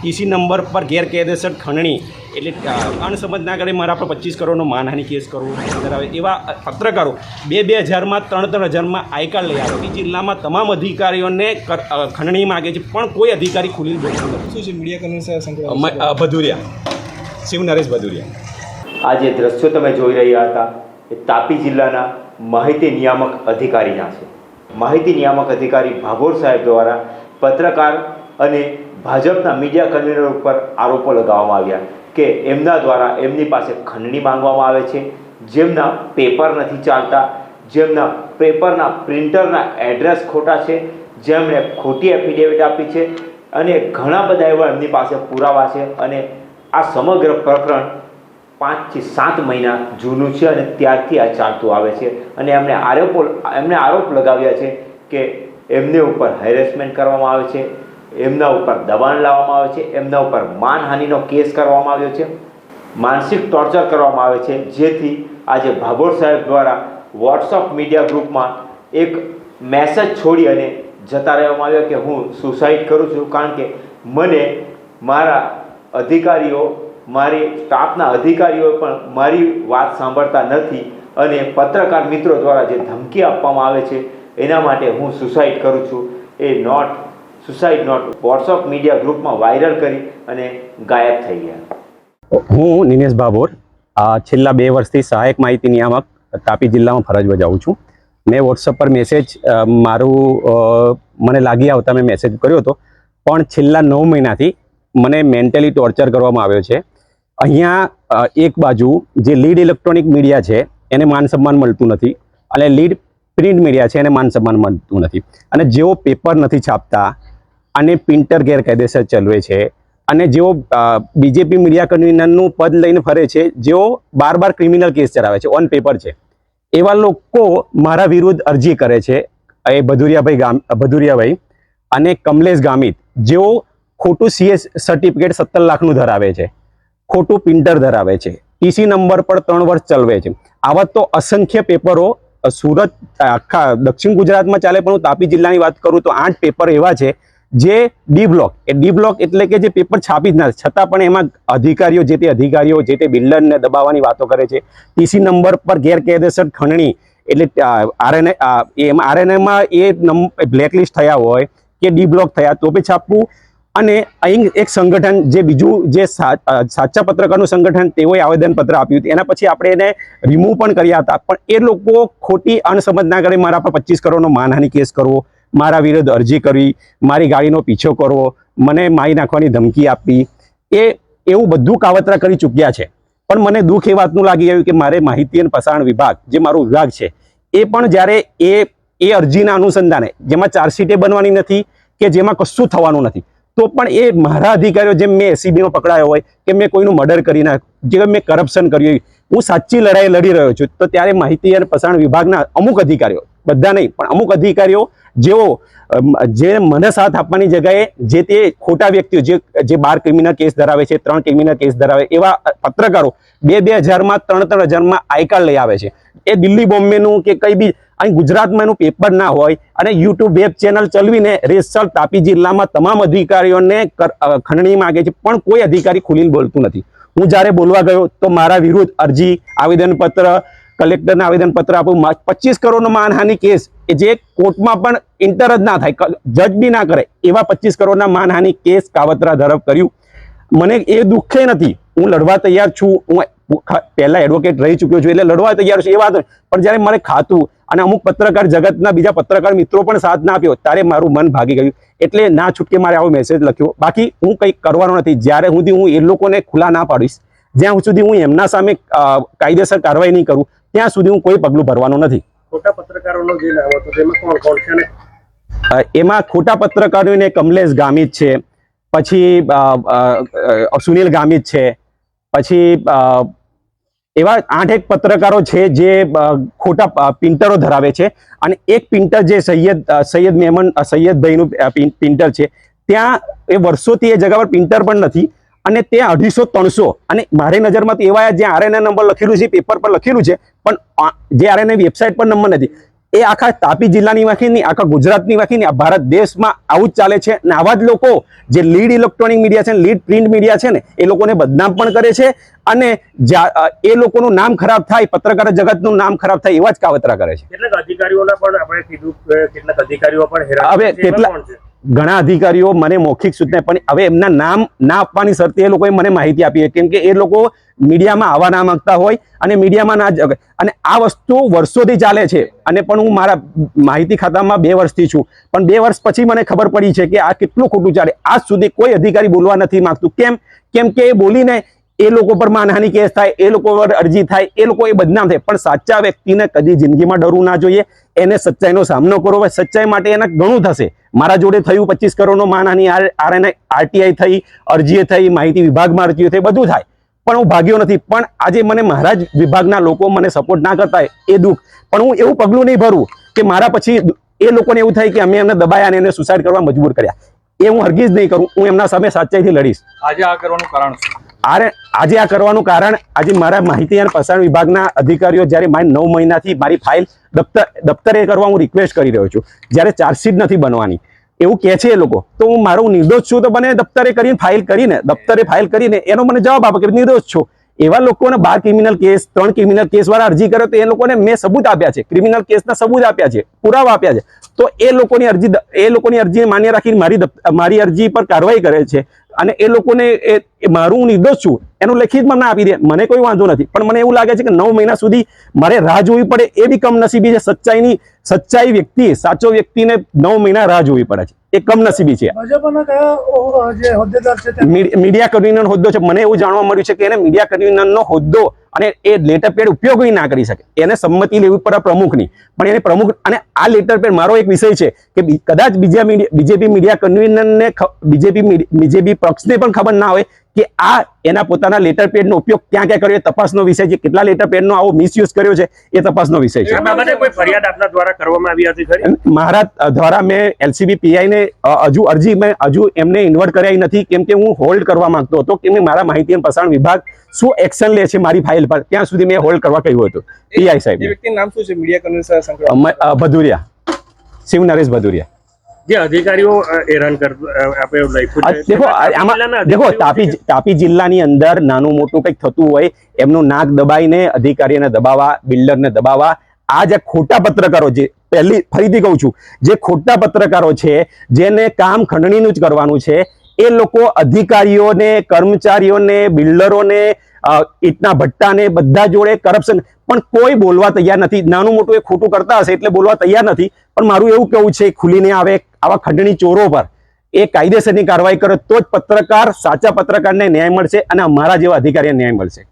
TC number પર ગેરકાયદેસર ખંડણી એટલે અણસમજ ના કરે મારા પર પચીસ કરોડનો માનહાની કેસ કરવો ધરાવે એવા પત્રકારો બે બે હજારમાં ત્રણ ત્રણ હજારમાં આયકાર લઈ આવે એ જિલ્લામાં તમામ અધિકારીઓને કર- ખંડણી માગે છે પણ કોઈ અધિકારી ખુલ્લી બોલતું નથી. શું છે મીડિયા ભદુરિયા. શિવ નરેશ ભદુરિયા. આ જે દ્રશ્યો તમે જોઈ રહ્યા હતા એ તાપી જિલ્લાના માહિતી નિયામક અધિકારીના છે. માહિતી નિયામક અધિકારી ભાભોર સાહેબ દ્વારા પત્રકાર અને ભાજપના મીડિયા કન્વીનર ઉપર આરોપો લગાવવામાં આવ્યા કે એમના દ્વારા એમની પાસે ખંડણી માંગવામાં આવે છે, જેમના પેપર નથી ચાલતા, જેમના પેપરના પ્રિન્ટરના એડ્રેસ ખોટા છે, જેમણે ખોટી એફિડેવિટ આપી છે અને ઘણા બધા એવા એમની પાસે પુરાવા છે અને આ સમગ્ર પ્રકરણ પાંચથી સાત મહિના જૂનું છે અને ત્યારથી આ ચાલતું આવે છે. અને એમણે આરોપો એમણે આરોપ લગાવ્યા છે કે એમને ઉપર હેરેસમેન્ટ કરવામાં આવે છે, એમના ઉપર દબાણ લાવવામાં આવે છે, એમના ઉપર માનહાનિનો કેસ કરવામાં આવ્યો છે, માનસિક ટોર્ચર કરવામાં આવે છે. જેથી આજે ભાભોર સાહેબ દ્વારા વોટ્સઅપ મીડિયા ગ્રુપમાં એક મેસેજ છોડી અને જતા રહેવામાં આવ્યો કે હું સુસાઇડ કરું છું. કારણ કે મને મારા અધિકારીઓ મારી સ્ટાફના અધિકારીઓ પણ મારી વાત સાંભળતા નથી અને પત્રકાર મિત્રો દ્વારા જે ધમકી આપવામાં આવે છે, એના માટે હું સુસાઇડ કરું છું. એ note suicide note WhatsApp media ગ્રુપમાં વાયરલ કરી અને ગાયબ થઈ ગયા. હું નિનેશ ભાભોર છેલ્લા બે વર્ષથી સહાયક માહિતી નિયામક તાપી જિલ્લામાં ફરજ બજાવું છું. મેં વોટ્સઅપ પર મેસેજ મારું મને લાગી આવતા મેં મેસેજ કર્યો હતો. પણ છેલ્લા નવ મહિનાથી મને મેન્ટલી ટોર્ચર કરવામાં આવ્યો છે. અહીંયા એક બાજુ જે લીડ ઇલેક્ટ્રોનિક મીડિયા છે, એને માન સન્માન મળતું નથી. અને લીડ પ્રિન્ટ મીડિયા છે, એને માન સન્માન મળતું નથી. અને જેઓ પેપર નથી છાપતા અને પ્રિન્ટર ગેરકાયદેસર ચલવે છે અને જેઓ બીજેપી મીડિયા કન્વીનરનું પદ લઈને ફરે છે, જેઓ બાર બાર ક્રિમિનલ કેસ ચલાવે છે ઓન પેપર છે. એવા લોકો મારા વિરુદ્ધ અરજી કરે છે, એ ભદુરિયાભાઈ ગામ, ભદુરિયાભાઈ અને કમલેશ ગામિત, જેઓ ખોટું સીએસ સર્ટિફિકેટ સત્તર લાખનું ધરાવે છે. ખોટું પ્રિન્ટર ધરાવે છે. ટીસી નંબર પર ત્રણ વર્ષ ચલવે છે. આવા તો અસંખ્ય પેપરો સુરત આખા દક્ષિણ ગુજરાતમાં ચાલે, પણ હું તાપી જિલ્લાની વાત કરું તો આઠ પેપર એવા છે જે ડી બ્લોક એ ડી બ્લોક એટલે કે જે પેપર છાપી જ ના છતાં પણ એમાં અધિકારીઓ, જે તે અધિકારીઓ, જે તે બિલ્ડરને દબાવવાની વાતો કરે છે. ટીસી નંબર પર ગેરકાયદેસર ખંડણી એટલે આરએનએ એમાં આરએનએમાં એ બ્લેકલિસ્ટ થયા હોય કે ડી બ્લોક થયા, તો બી છાપવું અને અહીં એક સંગઠન જે બીજું જે સાચા પત્રકારનું સંગઠન તેઓએ આવેદનપત્ર આપ્યું હતું. એના પછી આપણે એને રિમૂવ પણ કર્યા હતા. પણ એ લોકો ખોટી અણસમજ ના કરે, મારા પર પચીસ કરોડનો માનહાનિ કેસ કરવો, મારા વિરુદ્ધ અરજી કરવી, મારી ગાડીનો પીછો કરવો, મને મારી નાખવાની ધમકી આપવી, એ, એવું બધું કાવતરા કરી ચૂક્યા છે. પણ મને દુઃખ એ વાતનું લાગી ગયું કે મારે માહિતી અને પ્રસારણ વિભાગ, જે મારો વિભાગ છે, એ પણ જ્યારે એ એ અરજીના અનુસંધાને, જેમાં ચાર્જશીટે બનવાની નથી કે જેમાં કશું થવાનું નથી તો પણ એ મારા અધિકારીઓ જેમ મેં એસીબીમાં પકડાયો હોય કે મેં કોઈનું મર્ડર કરી નાખ, જે મેં કરપ્શન કર્યું હું સાચી લડાઈ લડી રહ્યો છું, તો ત્યારે માહિતી અને પ્રસારણ વિભાગના અમુક અધિકારીઓ, બધા નહીં, પણ અમુક અધિકારીઓ જેઓ જે મને સાથ આપવાની જગ્યાએ જે તે ખોટા વ્યક્તિઓ, જે જે બાર ક્રિમિનલ કેસ ધરાવે છે, ત્રણ ક્રિમિનલ કેસ ધરાવે, એવા પત્રકારો બે બે હજારમાં, ત્રણ ત્રણ હજારમાં આઈ કાર્ડ લઈ આવે છે. એ દિલ્હી બોમ્બેનું કે કઈ બી અહીં ગુજરાતમાં એનું પેપર ના હોય અને યુટ્યુબ વેબ ચેનલ ચલાવીને રેસલ તાપી જિલ્લામાં તમામ અધિકારીઓને ખંડણી માગે છે. પણ કોઈ અધિકારી ખુલીને બોલતું નથી. હું જ્યારે બોલવા ગયો તો મારા વિરુદ્ધ અરજી, આવેદનપત્ર કલેક્ટરને આવેદનપત્ર આપું. પચીસ કરોડનો માનહાનિ કેસ જે કોર્ટમાં પણ ઇન્ટર જ ના થાય. જજ બી ના કરે. એવા પચીસ કરોડના માનહાનિ કેસ કાવતરા ધરપ કર્યું. મને એ દુઃખે નથી. હું લડવા તૈયાર છું. હું પહેલા એડવોકેટ રહી ચૂક્યો છું. એટલે લડવા તૈયાર છું. એ વાત પણ જ્યારે મને ખાતું અને અમુક પત્રકાર જગતના બીજા પત્રકાર મિત્રો પણ સાથ ના આપ્યો ત્યારે મારું મન ભાગી ગયું. એટલે ના છૂટકે મારે આવો મેસેજ લખ્યો. બાકી હું કંઈક કરવાનો નથી. જ્યારે સુધી હું એ લોકોને ખુલ્લા ના પાડીશ જ્યાં સુધી હું એમના સામે કાયદેસર કાર્યવાહી નહીં કરું ત્યાં સુધી હું કોઈ પગલું ભરવાનો નથી. ખોટા પત્રકારોનો જે નામ હતો તેમાં કોણ કોણ છે એમાં ખોટા પત્રકારોને કમલેશ ગામિત છે પછી સુનિલ ગામિત છે પછી એવા આઠ એક પત્રકારો છે જે ખોટા પિન્ટરો ધરાવે છે. અને એક પિન્ટર જે સૈયદ સૈયદ મેમન સૈયદભાઈનું પિન્ટર છે, ત્યાં એ વર્ષોથી એ જગા પર પિન્ટર પણ નથી. અને તે અઢીસો ત્રણસો, અને મારી નજરમાં તો એવા જ્યાં આરએનએ નંબર લખેલું છે પેપર પર લખેલું છે, પણ જે આરએનએ વેબસાઇટ પર નંબર નથી. એ આખા તાપી જિલ્લાની વાંખી નહીં આખા ગુજરાતની વાંખી નહીં આ ભારત દેશમાં આવું જ ચાલે છે અને આવા જ લોકો જે લીડ ઇલેક્ટ્રોનિક મીડિયા છે લીડ પ્રિન્ટ મીડિયા છે ને એ લોકોને બદનામ પણ કરે છે અને એ લોકોનું નામ ખરાબ થાય પત્રકાર જગતનું નામ ખરાબ થાય એવા જ કાવતરા કરે છે કેટલાક અધિકારીઓના પણ આપણે કીધું કેટલાક અધિકારીઓ પણ હવે કેટલા-? ઘણા અધિકારીઓ મને મૌખિક સૂચના પણ હવે એમના નામ ના આપવાની શરતે એ લોકોએ મને માહિતી આપી કેમ કે એ લોકો મીડિયામાં આવવા ના માંગતા હોય અને મીડિયામાં ના અને આ વસ્તુ વર્ષોથી ચાલે છે. અને પણ હું મારા માહિતી ખાતામાં બે વર્ષથી છું. પણ બે વર્ષ પછી મને ખબર પડી છે કે આ કેટલું ખોટું ચાલે. આજ સુધી કોઈ અધિકારી બોલવા નથી માંગતું. કેમ? કેમ કે એ બોલીને એ લોકો પર માનહાની કેસ થાય, એ લોકો પર અરજી થાય, એ લોકો એ બદનામ થાય. પણ સાચા વ્યક્તિને કદી જિંદગીમાં ડરવું ના જોઈએ. એને સચ્ચાઈનો સામનો કરવો સચ્ચાઈ માટે એને ઘણું થશે. મારા જોડે થયું પચીસ કરોડનો માનહાની આરએનઆઈ આરટીઆઈ થઈ, અરજીએ થઈ, માહિતી વિભાગમાં અરજીઓ થઈ, બધું થાય. પણ હું ભાગ્યો નથી. પણ આજે મને મારા વિભાગના લોકો મને સપોર્ટ ના કરતા એ દુઃખ. પણ હું એવું પગલું નહીં ભરું કે મારા પછી એ લોકોને એવું થાય કે અમે એમને દબાયા અને એને સુસાઇડ કરવા મજબૂર કર્યા. એ હું હરગીજ નહીં કરું. હું એમના સામે સાચાઈથી લડીશ. આજે આ કરવાનું કારણ આરે આજે આ કરવાનું કારણ આજે મારા માહિતી અને પ્રસારણ વિભાગના અધિકારીઓ જ્યારે મારી નવ મહિનાથી મારી ફાઇલ દફતર, દફતરે કરવા હું રિક્વેસ્ટ કરી રહ્યો છું. જ્યારે ચાર્જશીટ નથી બનવાની. એવું કહે છે એ લોકો. તો હું મારું નિર્દોષ છું તો મને દફતરે કરીને ફાઇલ કરીને, દફતરે ફાઇલ કરીને એનો મને જવાબ આપો કે નિર્દોષ છો. એવા લોકોને બાર ક્રિમિનલ કેસ ત્રણ ક્રિમિનલ કેસ વાળા અરજી કરે તો એ લોકોને મેં સબૂત આપ્યા છે. ક્રિમિનલ કેસના સબૂત આપ્યા છે. પુરાવા આપ્યા છે. તો એ લોકોની અરજી એ લોકોની અરજી માન્ય રાખીને મારી મારી અરજી પર કાર્યવાહી કરે છે. અને એ લોકોને એ મારું હું નિર્દોષ છું. એનું લેખિતમાં ના આપી દે. મને કોઈ વાંધો નથી. પણ મને એવું લાગે છે કે નવ મહિના સુધી મારે રાહ જોવી પડે એ બી કમનસીબી છે. સચ્ચાઈની સચ્ચાઈ વ્યક્તિ સાચો વ્યક્તિને નવ મહિના રાહ જોવી પડે છે. એ કમનસીબી છે. મીડિયા કન્વીનર હોદ્દો છે. મને એવું જાણવા મળ્યું છે કે એને મીડિયા કન્વીનરનો હોદ્દો અને એ લેટર પેડ ઉપયોગ ના કરી શકે. એને સંમતિ લેવી પડે પ્રમુખની. પણ એને પ્રમુખ અને આ લેટર પેડ મારો એક વિષય છે કે કદાચ બીજા બીજેપી મીડિયા કન્વીનરને બીજેપી બીજેપી પક્ષને પણ ખબર ના હોય કે આ એના પોતાના લેટર પેડનો ઉપયોગ ક્યાં ક્યાં કર્યો એ તપાસનો વિષય છે. કેટલા લેટર પેડનો આવો મિસયુઝ કર્યો છે એ તપાસનો વિષય છે. આ બાબતે કોઈ ફરિયાદ આપના દ્વારા કરવામાં આવી હતી મારા દ્વારા મેં એલસીબી પીઆઈ ને હજુ અરજી મેં હજુ એમને ઇન્વર્ટ કર્યા નથી કેમ કે હું હોલ્ડ કરવા માંગતો હતો કે કે મારા માહિતી અને પ્રસારણ વિભાગ શું એક્શન લે છે મારી ફાઇલ પર ત્યાં સુધી મેં હોલ્ડ કરવા કહ્યું હતું. પીઆઈ સાહેબ નામ શું છે? મીડિયા ભદુરિયા. શિવ નરેશ ભદુરિયા. જે અધિકારીઓ હેરાન આપણે લખ્યું દેખો આમાં દેખો તાપી તાપી જિલ્લાની અંદર નાનું મોટું કંઈક થતું હોય એમનું નાક દબાઈને અધિકારીને દબાવવા બિલ્ડરને દબાવવા આ જે ખોટા પત્રકારો જે પહેલી ફરીથી કહું છું જે ખોટા પત્રકારો છે જેને કામ ખંડણીનું જ કરવાનું છે એ લોકો અધિકારીઓને, કર્મચારીઓને, બિલ્ડરોને ઈટના ભટ્ટાને બધા જોડે કરપ્શન. પણ કોઈ બોલવા તૈયાર નથી. નાનું મોટું એ ખોટું કરતા હશે એટલે બોલવા તૈયાર નથી. પણ મારું એવું કેવું છે, ખુલીને આવે આવા ખંડણી ચોરો પર. એ કાયદેસરની કાર્યવાહી કરે તો જ પત્રકાર, સાચા પત્રકારને ન્યાય મળશે અને અમારા જેવા અધિકારીને ન્યાય મળશે.